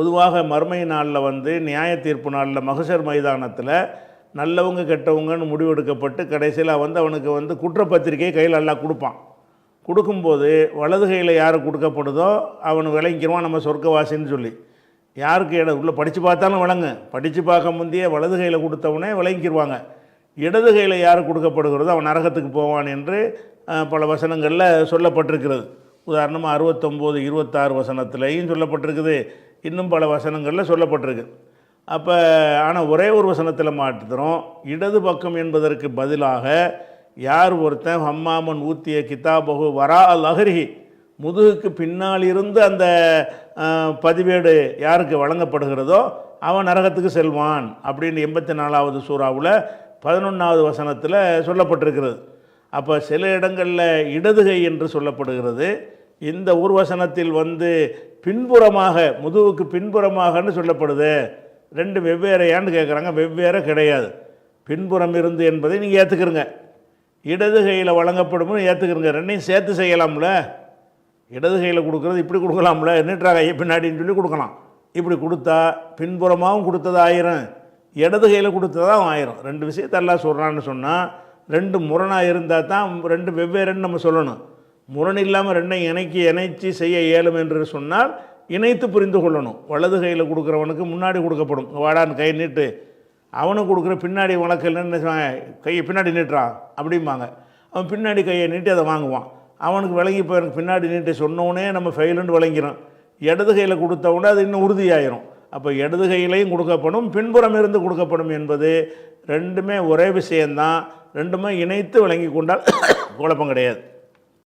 பொதுவாக மறுமை நாளில் வந்து நியாய தீர்ப்பு நாளில் மகசர் மைதானத்தில் நல்லவங்க கெட்டவங்கன்னு முடிவெடுக்கப்பட்டு கடைசியில் வந்து அவனுக்கு வந்து குற்றப்பத்திரிகையை கையில் எல்லாம் கொடுப்பான். கொடுக்கும்போது வலது கையில் யார் கொடுக்கப்படுதோ அவன் விளங்கிடுவான் நம்ம சொர்க்கவாசின்னு சொல்லி. யாருக்கு இடம் உள்ளே படித்து பார்த்தாலும் விளங்கு. படித்து பார்க்க முந்தைய வலது கையில் கொடுத்தவனே விளங்கிடுவாங்க இடது கையில் யார் கொடுக்கப்படுகிறதோ அவன் நரகத்துக்கு போவான் என்று பல வசனங்களில் சொல்லப்பட்டிருக்கிறது. உதாரணமாக அறுபத்தொம்போது இருபத்தாறு வசனத்துலேயும் சொல்லப்பட்டிருக்குது. இன்னும் பல வசனங்களில் சொல்லப்பட்டிருக்கு. அப்போ ஆனால் ஒரே ஒரு வசனத்தில் மாற்றுறோம் இடது பக்கம் என்பதற்கு பதிலாக யார் ஒருத்தன் ஹம்மாமன் ஊத்திய கிதாபகு வரா அல் அஹ்ரிஹி முதுகுக்கு பின்னால் இருந்து அந்த பதிவேடு யாருக்கு வழங்கப்படுகிறதோ அவன் நரகத்துக்கு செல்வான் அப்படின்னு எண்பத்தி நாலாவது சூறாவில் பதினொன்றாவது வசனத்தில் சொல்லப்பட்டிருக்கிறது. அப்போ சில இடங்களில் இடதுகை என்று சொல்லப்படுகிறது. இந்த ஊர்வசனத்தில் வந்து பின்புறமாக முதுகுக்கு பின்புறமாகன்னு சொல்லப்படுது. ரெண்டு வெவ்வேறையான்னு கேட்குறாங்க வெவ்வேறு கிடையாது. பின்புறம் இருந்து என்பதை நீங்கள் ஏற்றுக்கிறங்க இடது கையில் வழங்கப்படும்னு ஏற்றுக்கிறங்க ரெண்டையும் சேர்த்து செய்யலாம்ல. இடது கையில் கொடுக்குறது இப்படி கொடுக்கலாம்ல. நீட்டாக ஐயா பின்னாடின்னு சொல்லி கொடுக்கலாம். இப்படி கொடுத்தா பின்புறமாகவும் கொடுத்தது ஆயிரம். இடது கையில் கொடுத்ததான் ஆயிரம். ரெண்டு விஷயத்தெல்லாம் சொல்கிறான்னு சொன்னால் ரெண்டு முரணாக இருந்தால் தான் ரெண்டு வெவ்வேறுன்னு நம்ம சொல்லணும். முரண் இல்லாமல் ரெண்டையும் இணைக்கி இணைச்சி செய்ய இயலும் என்று சொன்னால் இணைத்து புரிந்து கொள்ளணும். வலது கையில் கொடுக்குறவனுக்கு முன்னாடி கொடுக்கப்படும். வாடான்னு கை நீட்டு. அவனுக்கு கொடுக்குற பின்னாடி வழக்கில் என்ன கையை பின்னாடி நீட்டுறான் அப்படிம்பாங்க. அவன் பின்னாடி கையை நீட்டி அதை வாங்குவான். அவனுக்கு விளங்கி போய் எனக்கு பின்னாடி நீட்டி சொன்னோடனே நம்ம ஃபெயிலுன்னு விளங்கிறோம் இடது கையில் கொடுத்தவுடனே அது இன்னும் உறுதியாயிரும். அப்போ இடது கையிலையும் கொடுக்கப்படும் பின்புறம் இருந்து கொடுக்கப்படும் என்பது ரெண்டுமே ஒரே விஷயந்தான் ரெண்டுமே இணைத்து விளங்கி கொண்டால் குழப்பம் கிடையாது.